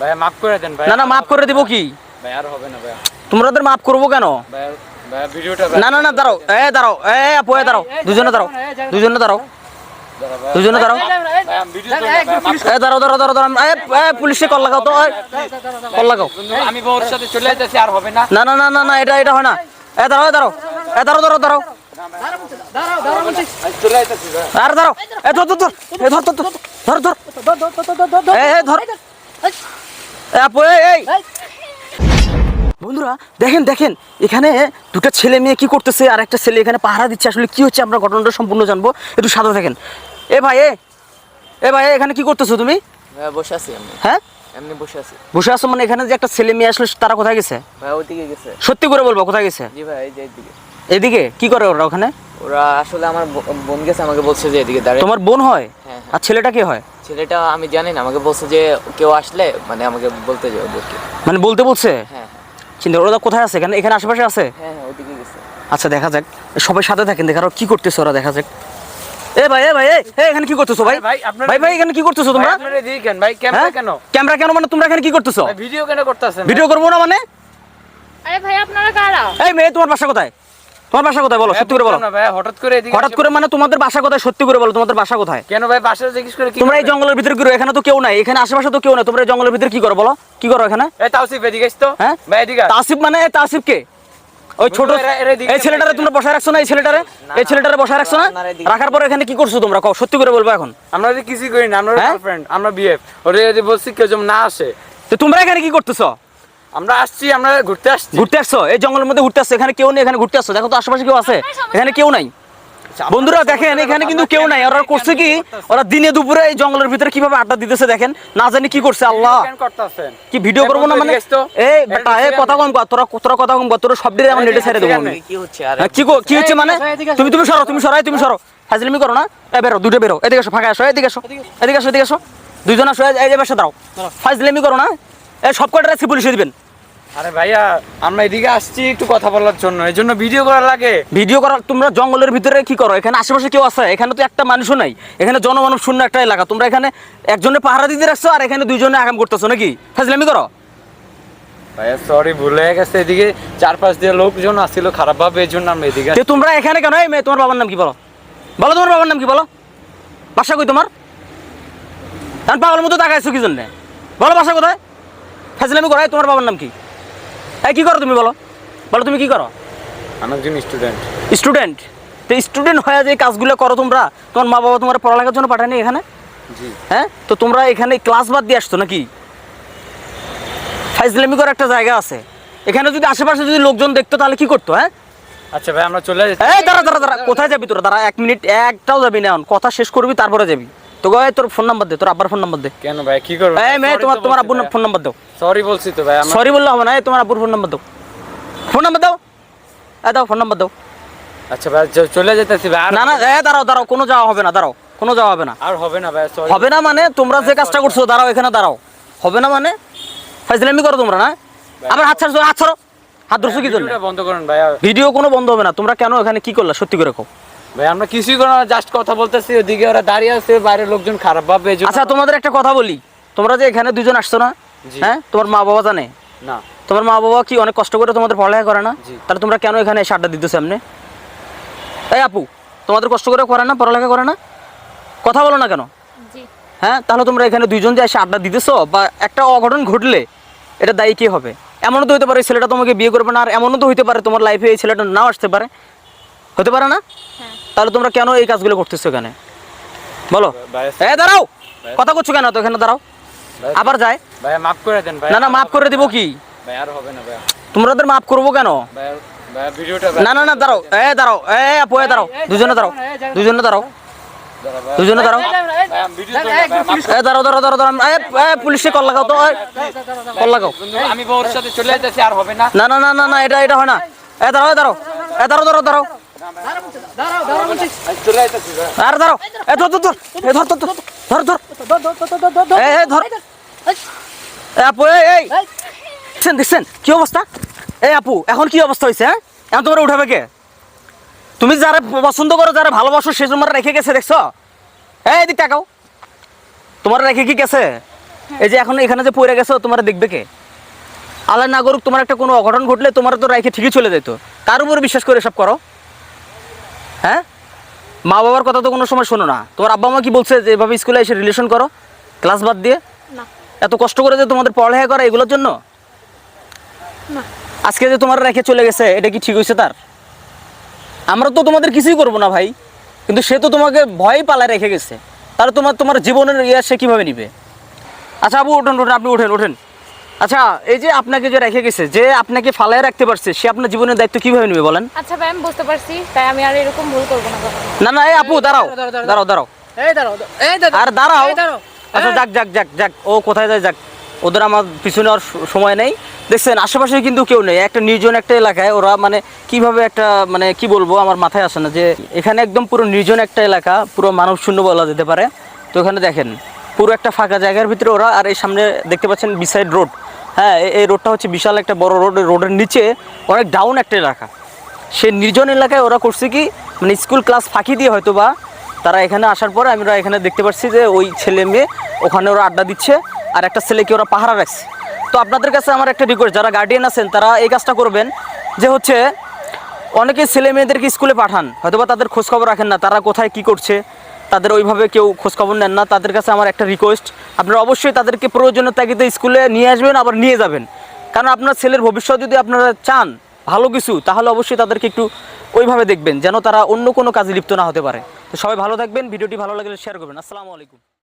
ভাইয়া মাফ করে দেন ভাই না না মাফ করে দিব কি? ভাই আর হবে না ভাইয়া। তোমাদের মাফ করব কেন? ভিডিওটা না না না দাঁড়াও। এ দাঁড়াও। এ আপু এ দাঁড়াও। দুজনে দাঁড়াও। দুজনে দাঁড়াও। দুজনে দাঁড়াও। এ দাঁড়াও দাঁড়াও দাঁড়াও দাঁড়াও। এ এ পুলিশে কল লাগাও তো কল লাগাও। আমি বউর সাথে চলে যেতেছি আর হবে না। না না না না না এটা এটা হয় না। এ দাঁড়াও এ দাঁড়াও। এ দাঁড়াও দাঁড়াও দাঁড়াও। আমি চলে যেতেছি ভাইয়া। আর দাঁড়াও। এ ধর ধর ধর। এ ধর ধর ধর। ধর ধর। এ এ ধর এ আপু এই এই বন্ধুরা দেখেন দেখেন এখানে দুটো ছেলে মেয়ে কি করতেছে আর একটা ছেলে এখানে পাহারা দিচ্ছে। আসলে কি হচ্ছে আমরা ঘটনাটা সম্পূর্ণ জানব। একটু সাদা দেখেন এ ভাই এ। এ ভাই এখানে কি করতেছো তুমি? বসে আছি হ্যাঁ? এমনি বসে আছি। বসে আছো মানে এখানে যে একটা ছেলে মেয়ে আসলে তারা কোথায় গেছে? ওদিকে গেছে। সত্যি করে বলব কোথায় গেছে? জি ভাই এই যে এদিকে এদিকে? কি করে ওরা ওখানে? ওরা আসলে আমার বোন গেছে আমাকে বলছে যে এদিকে দাঁড়িয়ে তোমার বোন হয়? হ্যাঁ, হ্যাঁ। আর ছেলেটা কে হয়? ছেলেটা আমি জানি না আমাকে বলছে যে কেউ আসলে মানে আমাকে বলতে যাও ওদেরকে। মানে বলতে বলছে? হ্যাঁ চিন্তা ওরা কোথায় আছে? এখানে এখানে আশেপাশে আছে? হ্যাঁ হ্যাঁ ওদিকে গেছে। আচ্ছা দেখা যাক। সবাই সাথে থাকেন দেখা ওরা কি করতেছে ওরা দেখা যাক। এ ভাই এ ভাই এ এ, এখানে কি করতেছো ভাই? ভাই, ভাই ভাই এখানে কি করতেছো তোমরা? কেন? ভাই ক্যামেরা কেন? ক্যামেরা কেন মানে তোমরা এখানে কি করতেছো? ভিডিও কেন করতেছেন? ভিডিও করব না মানে? আরে ভাই আপনারা কারা? এই মেয়ে তোমার বাসা কোথায়? তোমার বাসা কোথায় বলো? সত্যি করে বলো। না ভাই হঠাৎ করে এদিকে হঠাৎ করে মানে তোমাদের বাসা কোথায়? সত্যি করে বলো তোমাদের বাসা কোথায়? কেন ভাই বাসায় জিজ্ঞেস করে কি তোমরা এই জঙ্গলের ভিতরে কি এখানে তো কেউ নাই এখানে আশেপাশে তো কেউ নাই তোমরা এই জঙ্গলের ভিতরে কি করো বলো? কি করো এখানে? এই তাওসিফ এদিকে তো। হ্যাঁ? ভাই এদিকে তাসিফ মানে তাসিফ কে? ওই ছোট এই ছেলেটারে তোমরা বসায় রাখছো না এই ছেলেটারে? এই ছেলেটারে বসায় রাখছো না? রাখার পর এখানে কি করছ তোমরা? কও সত্যি করে বলব এখন। আমরা যদি কিছুই করি না আমরা হ্যাঁ? গার্লফ্রেন্ড আমরা বিয়ে ওরে যদি বলছি কেউ যেন না আসে। তো তোমরা এখানে কি করতেছো? আমরা আসছি আমরা ঘুরতে আসছি। ঘুরতে আসছো? এই জঙ্গলের মধ্যে ঘুরতে আসছো? এখানে কেউ নেই এখানে ঘুরতে আসছো? দেখো তো আশেপাশে কেউ আছে? এখানে কেউ নাই? বন্ধুরা দেখেন এখানে কিন্তু কেউ নাই। ওরা করছে কি? ওরা দিনে দুপুরে এই জঙ্গলের ভিতরে কীভাবে আড্ডা দিতেছে দেখেন? না জানি কি করছে আল্লাহ। কি ভিডিও করব না মানে? এই বেটা এই কথা কম কর তোরা তোরা কথা কম কর তোরা সব দিয়ে আমার নেটে ছেড়ে দেবো। আমি কি হচ্ছে? আর হ্যাঁ, কি গো- কি হচ্ছে মানে? তুমি তুমি সরো তুমি সরাই তুমি সরো। হাজলিমি করো না? এ বেরো দুটো বেরো। এদিকে আসো ফাঁকা আসো এদিকে আসো। এদিকে আসো। এদিকে আসো দুইজন আসো এই- এই যে পাশে দাঁড়াও। ফাজলিমি করো না? সব কটা রাখছি পুলিশে দিবেন? আরে ভাইয়া আমরা এদিকে আসছি একটু কথা বলার জন্য। এই জন্য ভিডিও করা লাগে। ভিডিও করা তোমরা জঙ্গলের ভিতরে কি করো? এখানে আশেপাশে কেউ আছে? এখানে তো একটা মানুষও নাই। এখানে জনমানব শূন্য একটা এলাকা। তোমরা এখানে একজনে পাহারা দিতে রাখছো আর এখানে দুইজনে আগাম করতেছো নাকি? ফাজলামি করো। ভাইয়া সরি ভুলে গেছে। এদিকে চার পাঁচ দিয়ে লোকজন আসছিল খারাপ ভাবে এই জন্য আমরা এদিকে যে তোমরা এখানে কেন? এই মেয়ে তোমার বাবার নাম কি বলো? বলো তোমার বাবার নাম কি বলো? বাসা কই তোমার? এখন পাগলের মতো তাকাইছো কি জন্যে বলো বাসা কোথায়? ফাজলামি করো এই তোমার বাবার নাম কি? এই কি করো তুমি বলো? বলো তুমি কি করো? আমি একজন স্টুডেন্ট। স্টুডেন্ট। তো স্টুডেন্ট হয়ে যে কাজগুলো করো তোমরা তোমার মা বাবা তোমার পড়ালেখার জন্য পাঠায়নি এখানে? হ্যাঁ? তো তোমরা এখানে ক্লাস বাদ দিয়ে আসতো নাকি? ফাইজলামি করে একটা জায়গা আছে। এখানে যদি আশেপাশে যদি লোকজন দেখতো তাহলে কি করতো হ্যাঁ? আচ্ছা ভাই আমরা চলে এই দাঁড়া দাঁড়া দাঁড়া কোথায় যাবি তোরা? দাঁড়া এক মিনিট একটাও যাবি না এখন। কথা শেষ করবি তারপরে যাবি। তো তোর ফোন নাম্বার দে তোর আব্বার ফোন নাম্বার দে। কেন ভাই কি করব? এই মেয়ে তোমার তোমার আব্বুর ফোন নাম্বার দাও। সরি বলছি তো ভাই আমরা সরি বললে হবে না এই তোমার আব্বুর ফোন নাম্বার দাও। ফোন নাম্বার দাও। এই দাও ফোন নাম্বার দাও। আচ্ছা ভাই চলে যেতেছি ভাই না না এ দাঁড়াও দাঁড়াও কোনো যাওয়া হবে না দাঁড়াও কোনো যাওয়া হবে না। আর হবে না ভাই সরি হবে না মানে তোমরা যে কাজটা করছ দাঁড়াও এখানে দাঁড়াও। হবে না মানে? ফাইজলামি করো তোমরা না? আবার হাত ছাড়ছো হাত ছাড়ো। হাত ধরছো কি জন্য? বন্ধ করুন ভাই ভিডিও কোনো বন্ধ হবে না তোমরা কেন এখানে কি করলা সত্যি করে কও। ভাই আমরা কিছুই করো না জাস্ট কথা বলতেছি ওদিকে ওরা দাঁড়িয়ে আছে বাইরের লোকজন খারাপ ভাবে আচ্ছা তোমাদের একটা কথা বলি। তোমরা যে এখানে দুজন আসছো না হ্যাঁ? তোমার মা বাবা জানে? না। তোমার মা বাবা কি অনেক কষ্ট করে তোমাদের পড়ালেখা করে না? তাহলে তোমরা কেন এখানে এসে আড্ডা দিতেছো এমনি? এই আপু তোমাদের কষ্ট করে করে না পড়ালেখা করে না? কথা বলো না কেন? হ্যাঁ তাহলে তোমরা এখানে দুইজন যে এসে আড্ডা দিতেছো বা একটা অঘটন ঘটলে এটা দায়ী কে হবে? এমনও তো হতে পারে ছেলেটা তোমাকে বিয়ে করবে না আর এমনও তো হইতে পারে তোমার লাইফে এই ছেলেটা নাও আসতে পারে। হতে পারে না? হ্যাঁ। তাহলে তোমরা কেন এই কাজগুলো করতেছো এখানে? বলো। এ দাঁড়াও! কথা করছ কেন তো এখানে? দাঁড়াও। আবার যায়। ভাই মাফ করে দেন ভাই না না মাফ করে দিব কি? ভাই আর হবে না ভাই তোমাদের মাফ করব কেন? ভাই ভাই ভিডিওটা না না না দাঁড়াও। এ দাঁড়াও। এ আপু এ দাঁড়াও। দুজনে দাঁড়াও। দুজনে দাঁড়াও। দুজনে দাঁড়াও। এ দাঁড়াও দাঁড়াও দাঁড়াও দাঁড়াও। এ এ পুলিশে কল লাগাও তো। কল লাগাও। আমি বউর সাথে চলে যেতেছি আর হবে না না না না এটা এটা হয় না। এ দাঁড়াও এ দাঁড়াও। এ দাঁড়াও দাঁড়াও দাঁড়াও। এ এ এ এ এ দেখছেন কি অবস্থা এই আপু এখন কি অবস্থা হয়েছে হ্যাঁ এখন তোমরা উঠাবে কে তুমি যারা পছন্দ করো যারা ভালোবাসো সে তোমার রেখে গেছে দেখছ এই এদিক তাকাও তোমার রেখে কি গেছে এই যে এখন এখানে যে পড়ে গেছো তোমার দেখবে কে আল্লাহ না করুক, তোমার একটা কোনো অঘটন ঘটলে তোমার তো রাইখে ঠিকই চলে যেত কার উপর বিশ্বাস করে সব করো? হ্যাঁ? মা বাবার কথা তো কোনো সময় শোনো না। তোমার আব্বা মা কি বলছে যে এভাবে স্কুলে এসে রিলেশন করো? ক্লাস বাদ দিয়ে? এত কষ্ট করে যে তোমাদের পড়ালেখা করা এগুলোর জন্য? আজকে যে তোমার রেখে চলে গেছে এটা কি ঠিক হয়েছে তার? আমরা তো তোমাদের কিছুই করব না ভাই। কিন্তু সে তো তোমাকে ভয় পালায় রেখে গেছে। তাহলে তোমার তোমার জীবনের ইয়ে সে কীভাবে নিবে? আচ্ছা আবু উঠেন উঠেন আপনি উঠেন উঠেন। আচ্ছা এই যে আপনাকে যে রেখে গেছে যে আপনাকে ফালায় রাখতে পারছে সে আপনার জীবনের দায়িত্ব কীভাবে নেবে বলেন? আচ্ছা ভাই আমি বুঝতে পারছি তাই আমি আর এরকম ভুল করব না না না এই আপু দাঁড়াও দাঁড়াও দাঁড়াও এই দাঁড়াও এই দাঁড়াও আর দাঁড়াও। আচ্ছা যাক যাক যাক যাক ও কোথায় যায় যাক। ওদের আমার পিছনে আর সময় নেই। দেখছেন আশেপাশে কিন্তু কেউ নেই। একটা নির্জন একটা এলাকায় ওরা মানে কীভাবে একটা মানে কি বলব আমার মাথায় আসে না যে এখানে একদম পুরো নির্জন একটা এলাকা পুরো মানব শূন্য বলা যেতে পারে। তো এখানে দেখেন পুরো একটা ফাঁকা জায়গার ভিতরে ওরা আর এই সামনে দেখতে পাচ্ছেন বিসাইড রোড হ্যাঁ এই- রোডটা হচ্ছে বিশাল একটা বড় রোড। রোডের নিচে অনেক ডাউন একটা এলাকা। সে নির্জন এলাকায় ওরা করছে কি মানে স্কুল ক্লাস ফাঁকি দিয়ে হয়তো বা তারা এখানে আসার পরে আমরা এখানে দেখতে পাচ্ছি যে ওই ছেলে মেয়ে ওখানে ওরা আড্ডা দিচ্ছে আর একটা ছেলেকে ওরা পাহারা রাখছে। তো আপনাদের কাছে আমার একটা রিকোয়েস্ট যারা গার্ডিয়ান আছেন তারা এই কাজটা করবেন যে হচ্ছে অনেকে ছেলে মেয়েদেরকে স্কুলে পাঠান, হয়তোবা তাদের খোঁজখবর রাখেন না, তারা কোথায় কি করছে। তাদের ওইভাবে কেউ খোঁজখবর নেন না। তাদের কাছে আমার একটা রিকোয়েস্ট আপনারা অবশ্যই তাদেরকে প্রয়োজনীয় তাগিদে স্কুলে নিয়ে আসবেন, আবার নিয়ে যাবেন। কারণ আপনার ছেলের ভবিষ্যৎ যদি আপনারা চান ভালো কিছু, তাহলে অবশ্যই তাদেরকে একটু ওইভাবে দেখবেন, যেন তারা অন্য কোনো কাজে লিপ্ত না হতে পারে। তো সবাই ভালো থাকবেন, ভিডিওটি ভালো লাগলে শেয়ার করবেন। আসসালামু আলাইকুম।